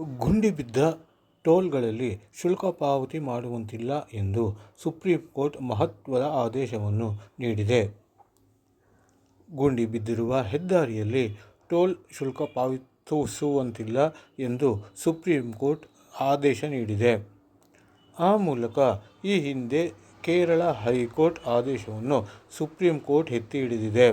ಗುಂಡಿ ಬಿದ್ದ ಟೋಲ್ಗಳಲ್ಲಿ ಶುಲ್ಕ ಪಾವತಿ ಮಾಡುವಂತಿಲ್ಲ ಎಂದು ಸುಪ್ರೀಂ ಕೋರ್ಟ್ ಮಹತ್ವದ ಆದೇಶವನ್ನು ನೀಡಿದೆ. ಗುಂಡಿ ಬಿದ್ದಿರುವ ಹೆದ್ದಾರಿಯಲ್ಲಿ ಟೋಲ್ ಶುಲ್ಕ ಪಾವತಿಸುವಂತಿಲ್ಲ ಎಂದು ಸುಪ್ರೀಂ ಕೋರ್ಟ್ ಆದೇಶ ನೀಡಿದೆ. ಆ ಮೂಲಕ ಈ ಹಿಂದೆ ಕೇರಳ ಹೈಕೋರ್ಟ್ ಆದೇಶವನ್ನು ಸುಪ್ರೀಂ ಕೋರ್ಟ್ ಎತ್ತಿ ಹಿಡಿದಿದೆ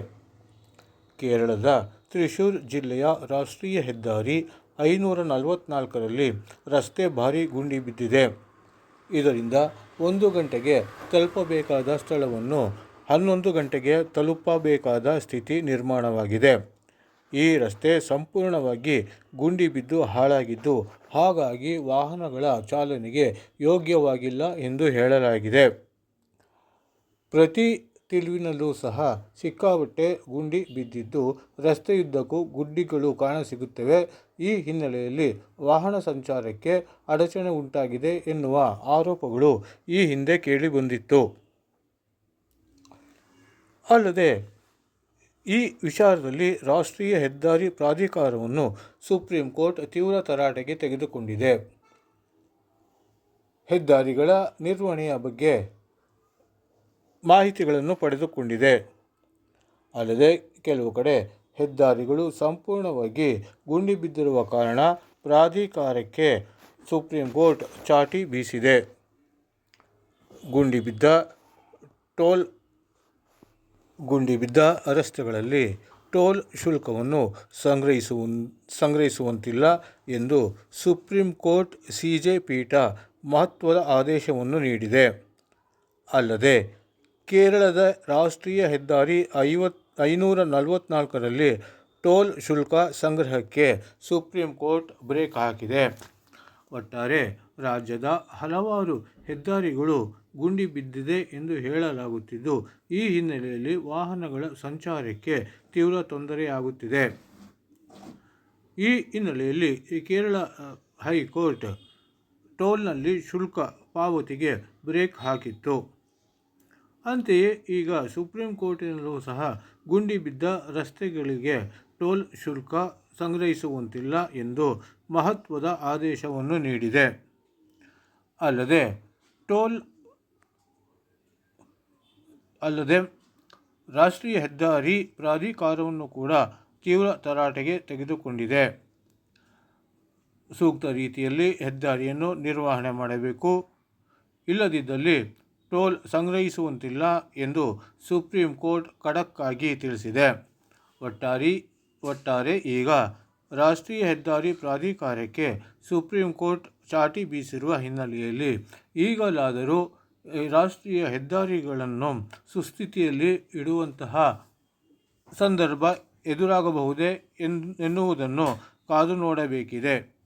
ಕೇರಳದ ತ್ರಿಶೂರ್ ಜಿಲ್ಲೆಯ ರಾಷ್ಟ್ರೀಯ ಹೆದ್ದಾರಿ ಐನೂರ ನಲವತ್ನಾಲ್ಕರಲ್ಲಿ ರಸ್ತೆ ಭಾರಿ ಗುಂಡಿ ಬಿದ್ದಿದೆ. ಇದರಿಂದ ಒಂದು ಗಂಟೆಗೆ ತಲುಪಬೇಕಾದ ಸ್ಥಳವನ್ನು ಹನ್ನೊಂದು ಗಂಟೆಗೆ ತಲುಪಬೇಕಾದ ಸ್ಥಿತಿ ನಿರ್ಮಾಣವಾಗಿದೆ. ಈ ರಸ್ತೆ ಸಂಪೂರ್ಣವಾಗಿ ಗುಂಡಿ ಬಿದ್ದು ಹಾಳಾಗಿದ್ದು, ಹಾಗಾಗಿ ವಾಹನಗಳ ಚಾಲನೆಗೆ ಯೋಗ್ಯವಾಗಿಲ್ಲ ಎಂದು ಹೇಳಲಾಗಿದೆ. ಪ್ರತಿ ತಿರುವಿನಲ್ಲೂ ಸಹ ಸಿಕ್ಕಾಪಟ್ಟೆ ಗುಂಡಿ ಬಿದ್ದಿದ್ದು, ರಸ್ತೆಯುದ್ದಕ್ಕೂ ಗುಂಡಿಗಳು ಕಾಣಸಿಗುತ್ತವೆ ಈ ಹಿನ್ನೆಲೆಯಲ್ಲಿ ವಾಹನ ಸಂಚಾರಕ್ಕೆ ಅಡಚಣೆ ಉಂಟಾಗಿದೆ ಎನ್ನುವ ಆರೋಪಗಳು ಈ ಹಿಂದೆ ಕೇಳಿಬಂದಿತ್ತು. ಅಲ್ಲದೆ ಈ ವಿಚಾರದಲ್ಲಿ ರಾಷ್ಟ್ರೀಯ ಹೆದ್ದಾರಿ ಪ್ರಾಧಿಕಾರವನ್ನು ಸುಪ್ರೀಂ ಕೋರ್ಟ್ ತೀವ್ರ ತರಾಟೆಗೆ ತೆಗೆದುಕೊಂಡಿದೆ. ಹೆದ್ದಾರಿಗಳ ನಿರ್ವಹಣೆಯ ಬಗ್ಗೆ ಮಾಹಿತಿಗಳನ್ನು ಪಡೆದುಕೊಂಡಿದೆ. ಅಲ್ಲದೆ ಕೆಲವು ಕಡೆ ಹೆದ್ದಾರಿಗಳು ಸಂಪೂರ್ಣವಾಗಿ ಗುಂಡಿ ಬಿದ್ದಿರುವ ಕಾರಣ ಪ್ರಾಧಿಕಾರಕ್ಕೆ ಸುಪ್ರೀಂ ಕೋರ್ಟ್ ಚಾಟಿ ಬೀಸಿದೆ. ಗುಂಡಿ ಬಿದ್ದ ಟೋಲ್, ಗುಂಡಿ ಬಿದ್ದ ರಸ್ತೆಗಳಲ್ಲಿ ಟೋಲ್ ಶುಲ್ಕವನ್ನು ಸಂಗ್ರಹಿಸುವ, ಸಂಗ್ರಹಿಸುವಂತಿಲ್ಲ ಎಂದು ಸುಪ್ರೀಂ ಕೋರ್ಟ್ ಸಿಜೆ ಪೀಠ ಮಹತ್ವದ ಆದೇಶವನ್ನು ನೀಡಿದೆ. ಅಲ್ಲದೆ ಕೇರಳದ ರಾಷ್ಟ್ರೀಯ ಹೆದ್ದಾರಿ ಐನೂರ ನಲವತ್ನಾಲ್ಕರಲ್ಲಿ ಟೋಲ್ ಶುಲ್ಕ ಸಂಗ್ರಹಕ್ಕೆ ಸುಪ್ರೀಂ ಕೋರ್ಟ್ ಬ್ರೇಕ್ ಹಾಕಿದೆ. ಒಟ್ಟಾರೆ ರಾಜ್ಯದ ಹಲವಾರು ಹೆದ್ದಾರಿಗಳು ಗುಂಡಿ ಬಿದ್ದಿದೆ ಎಂದು ಹೇಳಲಾಗುತ್ತಿದ್ದು, ಈ ಹಿನ್ನೆಲೆಯಲ್ಲಿ ವಾಹನಗಳ ಸಂಚಾರಕ್ಕೆ ತೀವ್ರ ತೊಂದರೆಯಾಗುತ್ತಿದೆ. ಈ ಹಿನ್ನೆಲೆಯಲ್ಲಿ ಕೇರಳ ಹೈಕೋರ್ಟ್ ಟೋಲ್ನಲ್ಲಿ ಶುಲ್ಕ ಪಾವತಿಗೆ ಬ್ರೇಕ್ ಹಾಕಿತ್ತು. ಅಂತೆಯೇ ಈಗ ಸುಪ್ರೀಂ ಕೋರ್ಟಿನಲ್ಲೂ ಸಹ ಗುಂಡಿ ಬಿದ್ದ ರಸ್ತೆಗಳಿಗೆ ಟೋಲ್ ಶುಲ್ಕ ಸಂಗ್ರಹಿಸುವಂತಿಲ್ಲ ಎಂದು ಮಹತ್ವದ ಆದೇಶವನ್ನು ನೀಡಿದೆ. ಅಲ್ಲದೆ ಟೋಲ್ ಅಲ್ಲದೆ ರಾಷ್ಟ್ರೀಯ ಹೆದ್ದಾರಿ ಪ್ರಾಧಿಕಾರವನ್ನು ಕೂಡ ತೀವ್ರ ತರಾಟೆಗೆ ತೆಗೆದುಕೊಂಡಿದೆ. ಸೂಕ್ತ ರೀತಿಯಲ್ಲಿ ಹೆದ್ದಾರಿಯನ್ನು ನಿರ್ವಹಣೆ ಮಾಡಬೇಕು. ಇಲ್ಲದಿದ್ದಲ್ಲಿ ಟೋಲ್ ಸಂಗ್ರಹಿಸುವಂತಿಲ್ಲ ಎಂದು ಸುಪ್ರೀಂ ಕೋರ್ಟ್ ಖಡಕ್ ತಿಳಿಸಿದೆ. ಒಟ್ಟಾರೆ ಈಗ ರಾಷ್ಟ್ರೀಯ ಹೆದ್ದಾರಿ ಪ್ರಾಧಿಕಾರಕ್ಕೆ ಸುಪ್ರೀಂ ಕೋರ್ಟ್ ಚಾಟಿ ಬೀಸಿರುವ ಹಿನ್ನೆಲೆಯಲ್ಲಿ ಈಗಲಾದರೂ ರಾಷ್ಟ್ರೀಯ ಹೆದ್ದಾರಿಗಳನ್ನು ಸುಸ್ಥಿತಿಯಲ್ಲಿ ಇಡುವಂತಹ ಸಂದರ್ಭ ಎದುರಾಗಬಹುದೇ ಎನ್ನುವುದನ್ನು ಕಾದು ನೋಡಬೇಕಿದೆ.